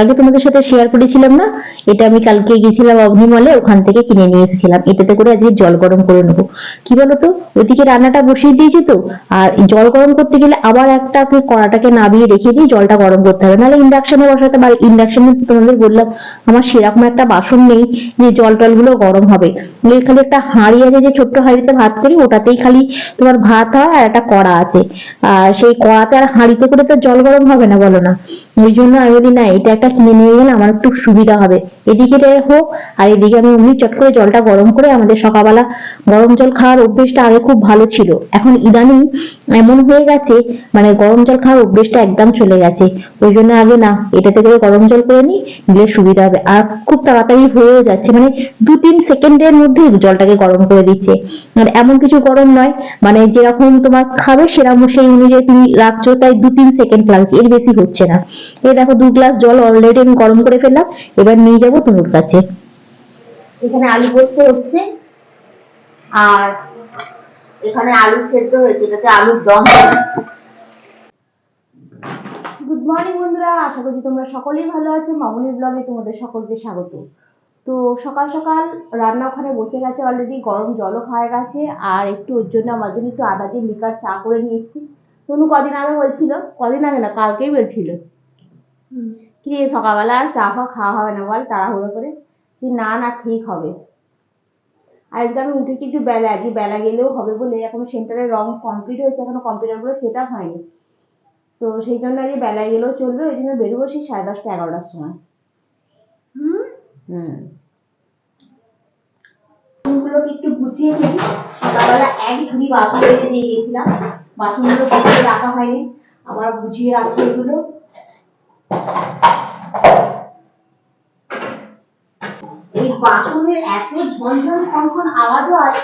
কালকে তোমাদের সাথে শেয়ার করেছিলাম না? এটা আমি কালকে গেছিলাম অগ্নিমলে ওখান থেকে কিনে নিয়ে এসেছিলাম। এটাতে করে আজকে জল গরম করে নেব। কি বলতো? ওইদিকে রান্নাটা বসিয়ে দিয়েছি তো। আর জল গরম করতে গেলে আবার একটা ওকে কড়াটাকে নাবিয়ে রেখে দিয়ে জলটা গরম করতে হবে। নাহলে ইন্ডাকশনে বসাতে পারি। ইন্ডাকশনে তোমাদের বললাম, আমার সেরকম একটা বাসন নেই যে জল টলগুলো গরম হবে। খালি একটা হাঁড়ি আছে যে ছোট্ট হাঁড়িতে ভাত করি, ওটাতেই খালি তোমার ভাত হয় আর একটা কড়া আছে। আর সেই কড়াতে আর হাঁড়িতে করে তো জল গরম হবে না বলো না। ওই জন্য আমি বলি না, এটা একটা কিনে নিয়ে গেলে আমার একটু সুবিধা হবে। এদিকে হোক, আর এদিকে আমি অমনি চট করে জলটা গরম করে আমাদের সকালবেলা গরম জল খাওয়ার অভ্যেসটা আগে খুব ভালো ছিল। এখন ইদানিং এমন হয়ে গেছে মানে গরম জল খাওয়ার অভ্যেসটা একদম চলে গেছে। ওই জন্য আগে না, এটাতে করে গরম জল করে নিই, দিলে সুবিধা হবে। আর খুব তাড়াতাড়ি হয়ে যাচ্ছে মানে দু তিন সেকেন্ডের মধ্যে জলটাকে গরম করে দিচ্ছে। আর এমন কিছু গরম নয় মানে যেরকম তোমার খাবে সেরকম সেই অনুযায়ী তুমি রাখছো, তাই দু তিন সেকেন্ড লাগছে, এর বেশি হচ্ছে না। এই দেখো, দু গ্লাস জল অলরেডি আমি গরম করে ফেললাম এবার নিয়ে যাব তনুর কাছে। এখানে আলু পোস্ত হচ্ছে আর এখানে আলু সেদ্ধ হয়েছে এটাতে আলুর দম। গুড মর্নিং বন্ধুরা আশা করছি তোমরা সকলেই ভালো আছো। মামুনি ব্লগে তোমাদের সকলকে স্বাগত। তো সকাল সকাল রান্না ওখানে বসে গেছে অলরেডি গরম জলও খাওয়া গেছে আর একটু ওর জন্য আমার জন্য একটু আদা দিয়ে লিকার চা করে নিয়ে এসেছি তনু কদিন আগে বলছিল কদিন আগে না কালকেই বলছিল। কি রে সকালবেলা আর চা ফা খাওয়া হবে না বল তাড়াহুড়ো করে? কি না না ঠিক হবে। আর আজকে আমি উঠেছি একটু বেলা আজকে বেলা গেলেও হবে বলে এখন সেন্টারের রং কমপ্লিট হয়েছে এখনও কম্পিউটারগুলো সেট আপ হয়নি। তো সেই জন্য আজকে বেলা গেলেও চলবে ওই জন্য বেরোবো সেই সাড়ে দশটা এগারোটার সময়। হুম? বাসনগুলোকে একটু গুছিয়ে নিই। সকালবেলা এক ঝুড়ি বাসন রেখে দিয়ে গেছিলাম। বাসনগুলো গুছিয়ে রাখা হয়নি। আবার গুছিয়ে রাখি এগুলো এই এত ঝনঝন খনখন আওয়াজ হয়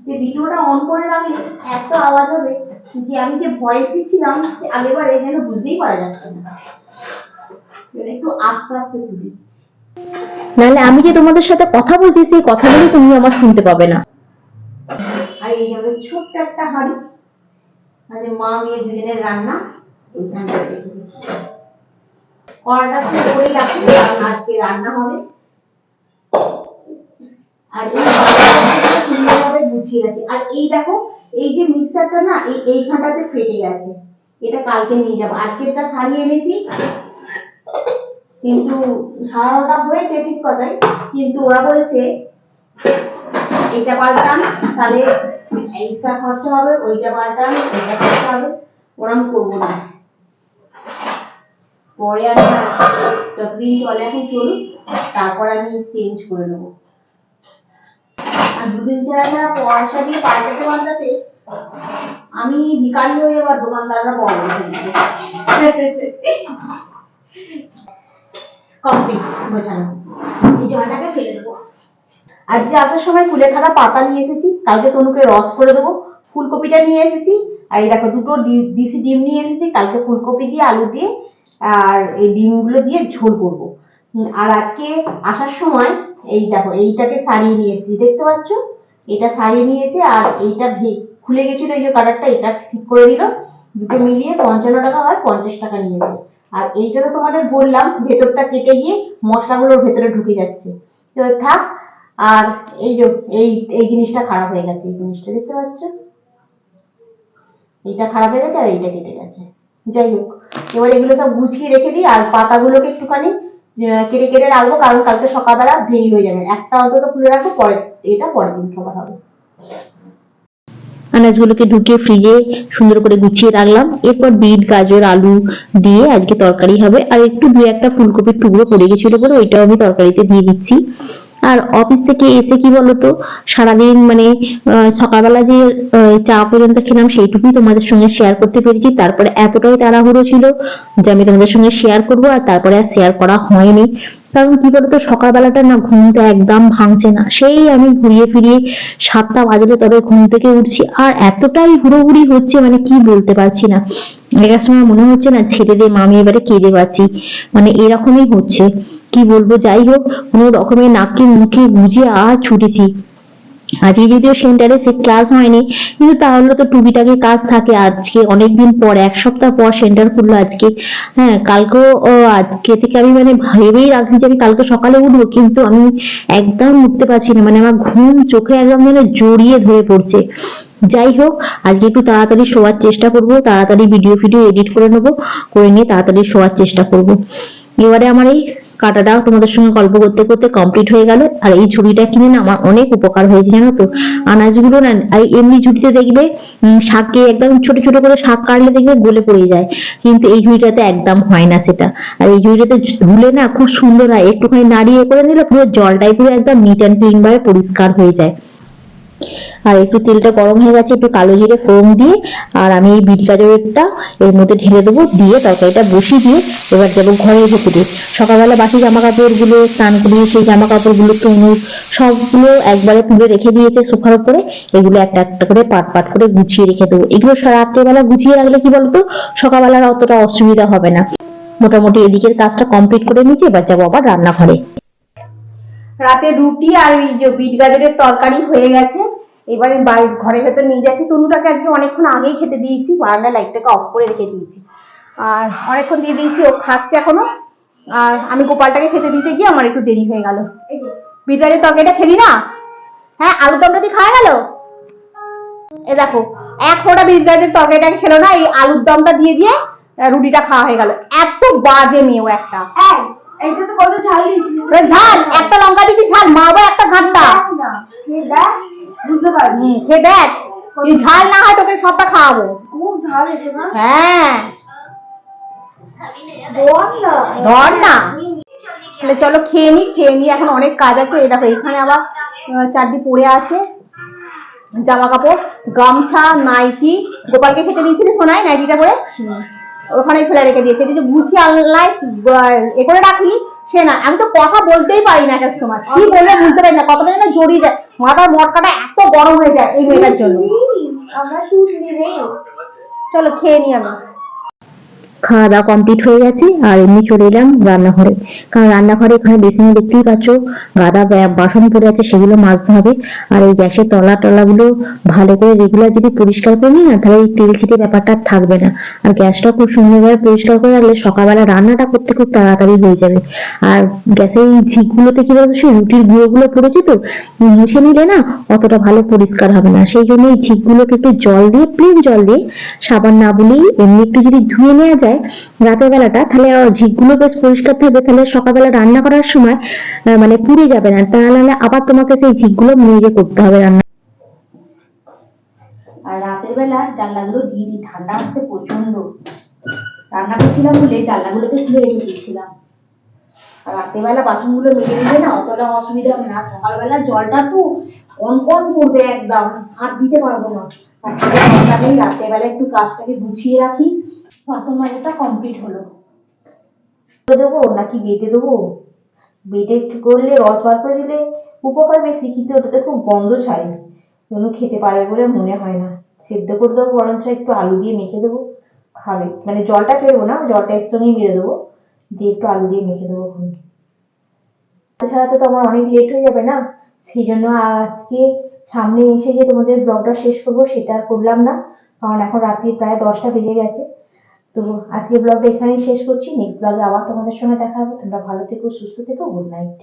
যে ভিডিওটা অন করে রাখলে এত আওয়াজ হবে যে আমি যে ভয়েস দিচ্ছিলাম সে যেন পারা যাচ্ছে না। একটু আস্তে আস্তে তুলি। নাহলে আমি যে তোমাদের সাথে কথা বলছি, সেই কথাগুলো তুমি আমার শুনতে পাবে না। আর এই আমাদের ছোট্ট একটা হাঁড়ি মানে মা মেয়ে দুজনের রান্না। কড়াটা আজকে রান্না হবে। আর এই সুন্দরভাবে গুছিয়ে রাখি। আর এই দেখো, এই যে মিক্সারটা না, এই এইখানটাতে ফেটে গেছে। এটা কালকে নিয়ে যাব। আজকেরটা সারিয়ে এনেছি। কিন্তু সারানোটা হয়েছে ঠিক কথাই, কিন্তু ওরা বলছে, এইটা পাল্টান, তাহলে এইটা খরচা হবে, ওইটা পাল্টান এইটা খরচা হবে। ওরম করব না। পরে আমি যতদিন চলে এখন চলুক, তারপর আমি চেঞ্জ করে নেব। আর দুদিন ছাড়া পয়সা দিয়ে পাল্টাতে পাল্টাতে আমি ভিকারি হয়ে যাব আর দোকানদাররা বড় কমপ্লিট বোঝানো এই জলটাকে ফেলে দেবো। আজকে আসার সময় কুলে খাড়া পাতা নিয়ে এসেছি, কালকে তনুকে রস করে দেবো। ফুলকপিটা নিয়ে এসেছি, আর এই দেখো দুটো ডি- দিশি ডিম নিয়ে এসেছি, কালকে ফুলকপি দিয়ে আলু দিয়ে আর এই ডিমগুলো দিয়ে ঝোল করব। আর আজকে আসার সময় এই দেখো, এইটাকে সারিয়ে নিয়েছি। দেখতে পাচ্ছ? এটা সারিয়ে নিয়েছে আর এইটা খুলে গেছিল এই যে কালারটা এটা ঠিক করে দিল। দুটো মিলিয়ে পঞ্চান্ন টাকা হয়, পঞ্চাশ টাকা নিয়েছে। আর এইটা তো তোমাদের বললাম, ভেতরটা কেটে গিয়ে মশলাগুলোর ভেতরে ঢুকে যাচ্ছে। তো থাক, আর এই যে, এই এই জিনিসটা খারাপ হয়ে গেছে, এই জিনিসটা দেখতে পাচ্ছ? এইটা খারাপ হয়ে গেছে আর এইটা কেটে গেছে। যাই হোক। এবার এগুলো সব গুছিয়ে রেখে দিই, আর পাতাগুলোকে একটুখানি কেটে কেটে রাখব, কারণ কালকে সকালবেলা দেরি হয়ে যাবে। একটা অন্তত খুলে রাখব, পরে, এটা পরের দিন খাবার হবে। আনাজগুলোকে ঢুকিয়ে ফ্রিজে সুন্দর করে গুছিয়ে রাখলাম। এরপর বিট, গাজর, আলু দিয়ে আজকে তরকারি হবে। আর একটু দু একটা ফুলকপির টুকরো পড়ে গেছিল বলে ওইটাও আমি তরকারিতে দিয়ে দিচ্ছি। আর অফিস থেকে এসে কি বলতো? সারাদিন মানে সকালবেলা যে চা পর্যন্ত খেলাম সেইটুকুই তোমাদের সঙ্গে শেয়ার করতে পেরেছি। তারপরে এতটাই তাড়াহুড়ো ছিল যে আমি তোমাদের সঙ্গে শেয়ার করব আর তারপরে আর শেয়ার করা হয়নি। কারণ কি বলতো? সকালবেলাটা না ঘুমটা একদম ভাঙছে না। সেই আমি ঘুরিয়ে ফিরিয়ে সাতটা বাজলে তবে ঘুম থেকে উঠছি। আর এতটাই হুড়োহুড়ি হচ্ছে মানে কি বলতে পারছি না। এটার সময় মনে হচ্ছে না ছেড়ে দিয়ে মামি এবারে কেঁদে পাচ্ছি মানে এরকমই হচ্ছে। কি বলব, যাই হোক, কোনো রকমের নাকে মুখে গুজে আর ছুটেছি। আজকে যদিও সেন্টারে সে ক্লাস হয়নি, কিন্তু তাহলে তো টুকিটাকি কাজ থাকে। আজকে অনেকদিন পর, এক সপ্তাহ পর সেন্টার খুললো আজকে। হ্যাঁ কালকেও আজকে থেকে আমি মানে ভেবেই রাখছি যে আমি কালকে সকালে উঠবো, কিন্তু আমি একদম উঠতে পারছি না। মানে আমার ঘুম চোখে একদম যেন জড়িয়ে ধরে পড়ছে। যাই হোক, আজকে একটু তাড়াতাড়ি শোয়ার চেষ্টা করব, তাড়াতাড়ি ভিডিও ফিডিও এডিট করে নেব, করে নিয়ে তাড়াতাড়ি শোয়ার চেষ্টা করব। এবারে আমার এই কাটাটাও তোমাদের সঙ্গে গল্প করতে করতে কমপ্লিট হয়ে গেল। আর এই ঝুড়িটা কিনে না আমার অনেক উপকার হয়েছে, জানো তো? আনাজগুলো না এমনি ঝুড়িতে দেখবে শাককে শাকে একদম ছোট ছোট করে শাক কাটলে দেখবে গলে পড়ে যায়। কিন্তু এই ঝুড়িটাতে একদম হয় না সেটা। আর এই ঝুড়িটাতে ধুলে না খুব সুন্দর হয়। একটুখানি নাড়িয়ে করে নিলে পুরো জলটাই পুরো একদম নিট অ্যান্ড ক্লিন ভাবে পরিষ্কার হয়ে যায়। আর একটু তেলটা গরম হয়ে গেছে, একটু কালো জিরে ফোড়ন দিয়ে, আর আমি এই বিট গাজরেরটা এর মধ্যে ঢেলে দেবো, দিয়ে তরকারিটা বসিয়ে দিয়ে এবার যাব ঘরের ভেতরে সকালবেলা বাসি জামা কাপড়গুলো স্নান করিয়ে সেই জামা কাপড়গুলো তনু সবগুলো একবারে তুলে রেখে দিয়েছে সোফার উপরে, এগুলো একটা একটা করে পাট পাট করে গুছিয়ে রেখে দেবো। এগুলো রাত্রেবেলা গুছিয়ে রাখলে কি বলতো, সকালবেলার অতটা অসুবিধা হবে না। মোটামুটি এদিকের কাজটা কমপ্লিট করে নিয়েছি, এবার যাব আবার রান্নাঘরে। রাতে রুটি আর ওই যে বিট গাজরের তরকারি হয়ে গেছে। এবারে বাড়ির ঘরের ভেতর নিয়ে যাচ্ছি। তনুটাকে আজকে অনেকক্ষণ আগেই খেতে দিয়েছি। বারান্দার লাইটটাকে অফ করে রেখে দিয়েছি। আর অনেকক্ষণ দিয়ে দিয়েছি ও খাচ্ছে এখনও। আর আমি গোপালটাকে খেতে দিতে গিয়ে আমার একটু দেরি হয়ে গেল। বিট গাজরের তরকারিটা খেলি না? হ্যাঁ আলু দমটা দিয়ে খাওয়া গেল? এ দেখো এক ফোঁটা বিট গাজরের তরকারিটাকে খেলো না এই আলুর দমটা দিয়ে দিয়ে রুটিটা খাওয়া হয়ে গেল। এত বাজে মেয়েও একটা। তো কত ঝাল দিয়েছিস? ঝাল একটা লঙ্কা ঝাল মারবো একটা ঘাটটা খেয়ে দেখ বুঝতে পারবি। খেয়ে দেখ যদি ঝাল না হয় তোকে সবটা খাওয়াবো। খুব ঝাল না? হ্যাঁ। ধর না? তাহলে চলো খেয়ে নি খেয়ে নি এখন অনেক কাজ আছে। এই দেখো এখানে আবার চারটি পড়ে আছে। জামা কাপড় গামছা নাইটি। গোপালকে খেতে দিয়েছিলিস মনে হয় নাইটিটা করে ওখানে ফেলে রেখে দিয়েছে। এটা যে গুছিয়ে আল্লাহ এ করে রাখলি সে না। আমি তো কথা বলতেই পারি না এক সময়। কি বললে বুঝতে পারি না। কতটা যেন জড়িয়ে যায়। মাথার মটকাটা এত গরম হয়ে যায় এই মেয়েটার জন্য। চলো খেয়ে নি আমি খাওয়া দাওয়া কমপ্লিট হয়ে গেছে, আর এমনি চলে এলাম রান্নাঘরে। কারণ রান্নাঘরে এখানে বেসিনে দেখতেই পাচ্ছ, গাদা বাসন পড়ে আছে, সেগুলো মাজতে হবে। আর এই গ্যাসের তলা টলাগুলো ভালো করে রেগুলার যদি পরিষ্কার করে না, তাহলে এই তেল চিটে ব্যাপারটা থাকবে না। আর গ্যাসটা খুব সুন্দরভাবে পরিষ্কার করে রাখলে সকালবেলা রান্নাটা করতে খুব তাড়াতাড়ি হয়ে যাবে। আর গ্যাসের এই ঝিকগুলোতে কি বলতো, সেই রুটির গুঁড়োগুলো পড়েছে তো মুছে নিলে না অতটা ভালো পরিষ্কার হবে না। সেই জন্য এই ঝিকগুলোকে একটু জল দিয়ে প্লেন জল দিয়ে সাবান না বলেই এমনি একটু যদি ধুয়ে নেওয়া যায় রাতের বেলাটা তাহলে ঝিকগুলো বেশ পরিষ্কার থাকবে। তাহলে সকালবেলা রান্না করার সময় মানে পুড়ে যাবে না। তাহলে আবার তোমাকে সেই ঝিকগুলো নিজে করতে হবে রান্না। আর রাতের বেলা জানলাগুলো দিয়ে ঠান্ডা হচ্ছে প্রচণ্ড রান্না করছিলাম বলে জানলাগুলোকে খুলে রেখে নিলে না অতটা অসুবিধা হবে না। সকালবেলা জলটা তো কন কন করবে একদম। হাত দিতে পারব না। আর তাহলে রাতের বেলা একটু কাজটাকে গুছিয়ে রাখি। বাসন মাজাটা কমপ্লিট হলো। দেবো নাকি বেটে দেবো? বেটে করলে রস বার করে দিলে উপকার বেশি, কিন্তু ওটাতে খুব গন্ধ ছাড়ে কোনো খেতে পারবে বলে মনে হয় না। সেদ্ধ করে দেবো, বরঞ্চ একটু আলু দিয়ে মেখে দেবো। খাবে। মানে জলটা ফেলব না, জলটা এর সঙ্গেই মেরে দেবো। দিয়ে একটু আলু দিয়ে মেখে দেবো তাছাড়া তো আমার অনেক লেট হয়ে যাবে না? সেই জন্য আজকে সামনে এসে যে তোমাদের ব্লগটা শেষ করব, সেটা করলাম না। কারণ এখন রাত্রি প্রায় দশটা বেজে গেছে। তো আজকে ব্লগটা এখানেই শেষ করছি। নেক্সট ব্লগে আবার তোমাদের সঙ্গে দেখা হবে। তোমরা ভালো থেকো, সুস্থ থেকো গুড নাইট